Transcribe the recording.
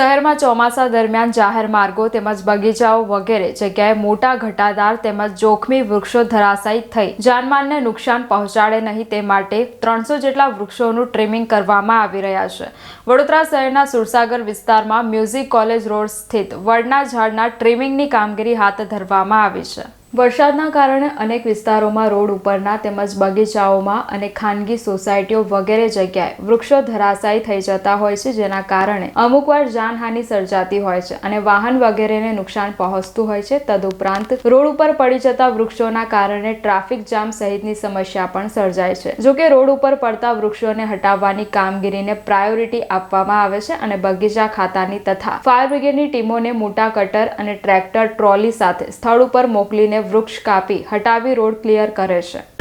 શહેરમાં ચોમાસા દરમિયાન જાહેર માર્ગો તેમજ બગીચાઓ વગેરે જગ્યાએ મોટા ઘટાદાર તેમજ જોખમી વૃક્ષો ધરાશાયી થઈ. જાનમાલને નુકસાન પહોંચાડે નહીં તે માટે ત્રણસો જેટલા વૃક્ષોનું ટ્રીમિંગ કરવામાં આવી રહ્યા છે. વડોદરા શહેરના સુરસાગર વિસ્તારમાં મ્યુઝિક કોલેજ રોડ સ્થિત વડના ઝાડના ટ્રીમિંગની કામગીરી હાથ ધરવામાં આવી છે. વરસાદના કારણે અનેક વિસ્તારોમાં રોડ ઉપરના તેમજ બગીચાઓમાં અને ખાનગી સોસાયટીઓ વગેરે જગ્યાએ વૃક્ષો ધરાશાયી થઈ જતા હોય છે, જેના કારણે અમુકવાર જાનહાનિ સર્જાતી હોય છે અને વાહન વગેરેને નુકસાન પહોંચતું હોય છે. તદુપરાંત રોડ ઉપર પડી જતા વૃક્ષોના કારણે ટ્રાફિક જામ સહિતની સમસ્યા પણ સર્જાય છે. જોકે રોડ ઉપર પડતા વૃક્ષોને હટાવવાની કામગીરીને પ્રાયોરિટી આપવામાં આવે છે અને બગીચા ખાતાની તથા ફાયર બ્રિગેડની ટીમોને મોટા કટર અને ટ્રેક્ટર ટ્રોલી સાથે સ્થળ ઉપર મોકલીને વૃક્ષ કાપી હટાવી રોડ ક્લિયર કરે છે.